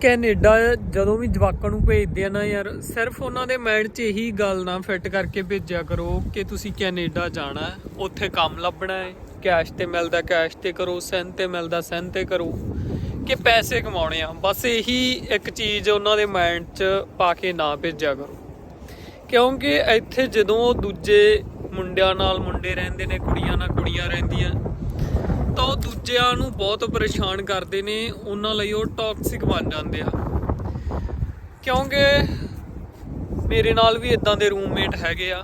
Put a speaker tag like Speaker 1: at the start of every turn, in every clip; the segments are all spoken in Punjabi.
Speaker 1: ਕੈਨੇਡਾ ਜਦੋਂ ਵੀ ਜਵਾਕਾਂ ਨੂੰ ਭੇਜਦੇ ਆ ਨਾ ਯਾਰ, ਸਿਰਫ ਉਹਨਾਂ ਦੇ ਮਾਈਂਡ 'ਚ ਇਹੀ ਗੱਲ ਨਾ ਫਿੱਟ ਕਰਕੇ ਭੇਜਿਆ ਕਰੋ ਕਿ ਤੁਸੀਂ ਕੈਨੇਡਾ ਜਾਣਾ ਉੱਥੇ ਕੰਮ ਲੱਭਣਾ ਹੈ ਕੈਸ਼ ਤੇ ਮਿਲਦਾ ਕੈਸ਼ ਤੇ ਕਰੋ ਸੈਨ ਤੇ ਮਿਲਦਾ ਸੈਨ ਤੇ ਕਰੋ, ਕਿ ਪੈਸੇ ਕਮਾਉਣੇ ਆ। ਬਸ ਇਹੀ ਇੱਕ ਚੀਜ਼ ਉਹਨਾਂ ਦੇ ਮਾਈਂਡ 'ਚ ਪਾ ਕੇ ਨਾ ਭੇਜਿਆ ਕਰੋ। ਕਿਉਂਕਿ ਇੱਥੇ ਜਦੋਂ ਦੂਜੇ ਮੁੰਡਿਆਂ ਨਾਲ ਮੁੰਡੇ ਰਹਿੰਦੇ ਨੇ, ਕੁੜੀਆਂ ਨਾਲ ਕੁੜੀਆਂ ਰਹਿੰਦੀਆਂ ਤਾਂ ਉਹ ਦੂਜਿਆਂ ਨੂੰ ਬਹੁਤ ਪਰੇਸ਼ਾਨ ਕਰਦੇ ਨੇ, ਉਹਨਾਂ ਲਈ ਉਹ ਟੌਕਸਿਕ ਬਣ ਜਾਂਦੇ ਆ। ਕਿਉਂਕਿ ਮੇਰੇ ਨਾਲ ਵੀ ਇਦਾਂ ਦੇ ਰੂਮਮੇਟ ਹੈਗੇ ਆ।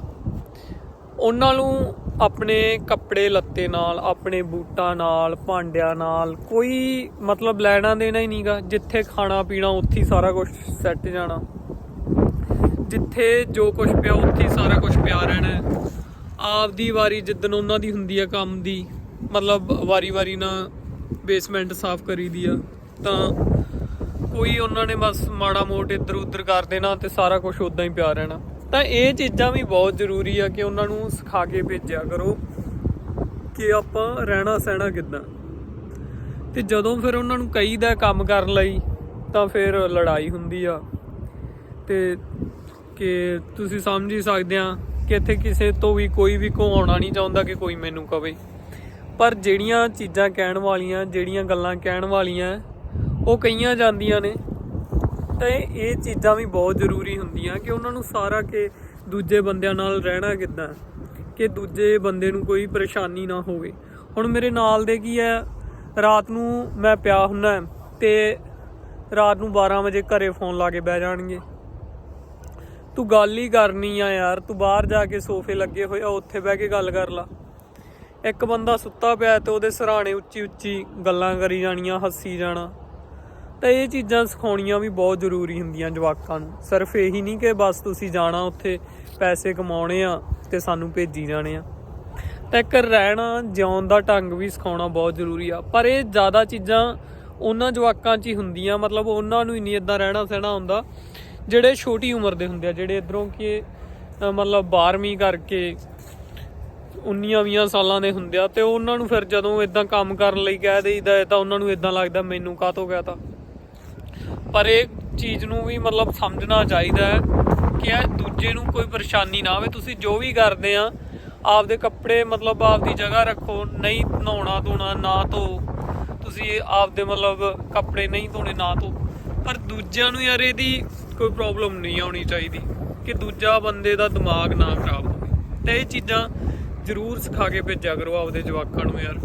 Speaker 1: ਉਹਨਾਂ ਨੂੰ ਆਪਣੇ ਕੱਪੜੇ ਲੱਤੇ ਨਾਲ, ਆਪਣੇ ਬੂਟਾਂ ਨਾਲ, ਭਾਂਡਿਆਂ ਨਾਲ ਕੋਈ ਮਤਲਬ ਲੈਣਾ ਦੇਣਾ ਹੀ ਨਹੀਂਗਾ। ਜਿੱਥੇ ਖਾਣਾ ਪੀਣਾ, ਉੱਥੇ ਹੀ ਸਾਰਾ ਕੁਝ ਸੈੱਟ ਜਾਣਾ। ਜਿੱਥੇ ਜੋ ਕੁਝ ਪਿਆ, ਉੱਥੇ ਹੀ ਸਾਰਾ ਕੁਝ ਪਿਆ ਰਹਿਣਾ। ਹੈ। ਆਪਦੀ ਵਾਰੀ ਜਿੱਦਣ ਉਹਨਾਂ ਦੀ ਹੁੰਦੀ ਆ ਕੰਮ ਦੀ ਮਤਲਬ ਵਾਰੀ-ਵਾਰੀ ਨਾ ਬੇਸਮੈਂਟ ਸਾਫ਼ ਕਰੀਦੀ ਆ, ਤਾਂ ਕੋਈ ਉਹਨਾਂ ਨੇ ਬਸ ਮਾੜਾ ਮੋਟ ਇੱਧਰ ਉੱਧਰ ਕਰ ਦੇਣਾ ਤੇ ਸਾਰਾ ਕੁਝ ਉਦਾਂ ਹੀ ਪਿਆ ਰਹਿਣਾ। ਤਾਂ ਇਹ ਚੀਜ਼ਾਂ ਵੀ ਬਹੁਤ ਜ਼ਰੂਰੀ ਆ ਕਿ ਉਹਨਾਂ ਨੂੰ ਸਿਖਾ ਕੇ ਭੇਜਿਆ ਕਰੋ ਕਿ ਆਪਾਂ ਰਹਿਣਾ ਸਹਿਣਾ ਕਿੱਦਾਂ। ਤੇ ਜਦੋਂ ਫਿਰ ਉਹਨਾਂ ਨੂੰ ਕਹੀਦਾ ਕੰਮ ਕਰਨ ਲਈ, ਤਾਂ ਫਿਰ ਲੜਾਈ ਹੁੰਦੀ ਆ। ਤੇ ਕਿ ਤੁਸੀਂ ਸਮਝ ਹੀ ਸਕਦੇ ਆ ਕਿ ਇੱਥੇ ਕਿਸੇ ਤੋਂ ਵੀ ਕੋਈ ਵੀ ਕੋ ਆਉਣਾ ਨਹੀਂ ਚਾਹੁੰਦਾ ਕਿ ਕੋਈ ਮੈਨੂੰ ਕਵੇ। ਪਰ ਜਿਹੜੀਆਂ ਚੀਜ਼ਾਂ ਕਹਿਣ ਵਾਲੀਆਂ, ਜਿਹੜੀਆਂ ਗੱਲਾਂ ਕਹਿਣ ਵਾਲੀਆਂ, ਉਹ ਕਈਆਂ ਜਾਂਦੀਆਂ ਨੇ। ਤਾਂ ਇਹ ਚੀਜ਼ਾਂ ਵੀ ਬਹੁਤ ਜ਼ਰੂਰੀ ਹੁੰਦੀਆਂ ਕਿ ਉਹਨਾਂ ਨੂੰ ਸਾਰਾ ਕਿ ਦੂਜੇ ਬੰਦਿਆਂ ਨਾਲ ਰਹਿਣਾ ਕਿੱਦਾਂ, ਕਿ ਦੂਜੇ ਬੰਦੇ ਨੂੰ ਕੋਈ ਪਰੇਸ਼ਾਨੀ ਨਾ ਹੋਵੇ। ਹੁਣ ਮੇਰੇ ਨਾਲ ਦੇ ਕੀ ਹੈ, ਰਾਤ ਨੂੰ ਮੈਂ ਪਿਆ ਹੁੰਨਾ ਤੇ ਰਾਤ ਨੂੰ 12 ਵਜੇ ਘਰੇ ਫੋਨ ਲਾ ਕੇ ਬਹਿ ਜਾਣਗੇ। ਤੂੰ ਗੱਲ ਹੀ ਕਰਨੀ ਆ ਯਾਰ, ਤੂੰ ਬਾਹਰ ਜਾ ਕੇ ਸੋਫੇ ਲੱਗੇ ਹੋਏ ਆ, ਉੱਥੇ ਬਹਿ ਕੇ ਗੱਲ ਕਰ ਲਾ। ਇੱਕ ਬੰਦਾ ਸੁੱਤਾ ਪਿਆ ਤੇ ਉਹਦੇ ਸਰਾਣੇ ਉੱਚੀ ਉੱਚੀ ਗੱਲਾਂ ਕਰੀ ਜਾਣੀਆਂ, ਹੱਸੀ ਜਾਣਾ। ਤਾਂ ਇਹ ਚੀਜ਼ਾਂ ਸਿਖਾਉਣੀਆਂ ਵੀ ਬਹੁਤ ਜ਼ਰੂਰੀ ਹੁੰਦੀਆਂ ਜਵਾਕਾਂ ਨੂੰ। ਸਿਰਫ ਇਹੀ ਨਹੀਂ ਕਿ ਬਸ ਤੁਸੀਂ ਜਾਣਾ, ਉੱਥੇ ਪੈਸੇ ਕਮਾਉਣੇ ਆ ਤੇ ਸਾਨੂੰ ਭੇਜੀ ਜਾਣੇ ਆ। ਤਾਂ ਇੱਕ ਰਹਿਣਾ ਜਿਉਣ ਦਾ ਢੰਗ ਵੀ ਸਿਖਾਉਣਾ ਬਹੁਤ ਜ਼ਰੂਰੀ ਆ। ਪਰ ਇਹ ਜ਼ਿਆਦਾ ਚੀਜ਼ਾਂ ਉਹਨਾਂ ਜਵਾਕਾਂ 'ਚ ਹੀ ਹੁੰਦੀਆਂ, ਮਤਲਬ ਉਹਨਾਂ ਨੂੰ ਹੀ ਨਹੀਂ ਇਦਾਂ ਰਹਿਣਾ ਸਹਿਣਾ ਹੁੰਦਾ, ਜਿਹੜੇ ਛੋਟੀ ਉਮਰ ਦੇ ਹੁੰਦੇ ਆ, ਜਿਹੜੇ ਇਧਰੋਂ ਕਿ ਮਤਲਬ 12ਵੀਂ ਕਰਕੇ 19-20 ਸਾਲਾਂ ਦੇ ਹੁੰਦੇ ਆ ਤੇ ਉਹਨਾਂ ਨੂੰ ਫਿਰ ਜਦੋਂ ਇਦਾਂ ਕੰਮ ਕਰਨ ਲਈ ਕਹਿ ਦੇਈਦਾ ਹੈ ਤਾਂ ਉਹਨਾਂ ਨੂੰ ਇਦਾਂ ਲੱਗਦਾ ਮੈਨੂੰ ਕਾਹਤੋਂ ਕਹਤਾ। ਪਰ ਇਹ ਚੀਜ਼ ਨੂੰ ਵੀ ਮਤਲਬ ਸਮਝਣਾ ਚਾਹੀਦਾ ਹੈ ਕਿ ਇਹ ਦੂਜੇ ਨੂੰ ਕੋਈ ਪਰੇਸ਼ਾਨੀ ਨਾ ਆਵੇ। ਤੁਸੀਂ ਜੋ ਵੀ ਕਰਦੇ ਆ, ਆਪਦੇ ਕੱਪੜੇ ਮਤਲਬ ਆਪਦੀ ਜਗ੍ਹਾ ਰੱਖੋ, ਨਹੀਂ ਨਹਾਉਣਾ ਧੋਣਾ, ਨਾ ਧੋ। ਤੁਸੀਂ ਆਪਦੇ ਮਤਲਬ ਕੱਪੜੇ ਨਹੀਂ ਧੋਣੇ, ਨਾ ਧੋ। ਪਰ ਦੂਜਿਆਂ ਨੂੰ ਯਾਰ ਇਹਦੀ ਕੋਈ ਪ੍ਰੋਬਲਮ ਨਹੀਂ ਆਉਣੀ ਚਾਹੀਦੀ ਕਿ ਦੂਜਾ ਬੰਦੇ ਦਾ ਦਿਮਾਗ ਨਾ ਖਰਾਬ ਹੋਵੇ। ਤੇ ਇਹ ਚੀਜ਼ਾਂ ਜ਼ਰੂਰ ਸਿਖਾ ਕੇ ਭੇਜਿਆ ਕਰੋ ਆਪਦੇ ਜਵਾਕਾਂ ਨੂੰ ਯਾਰ।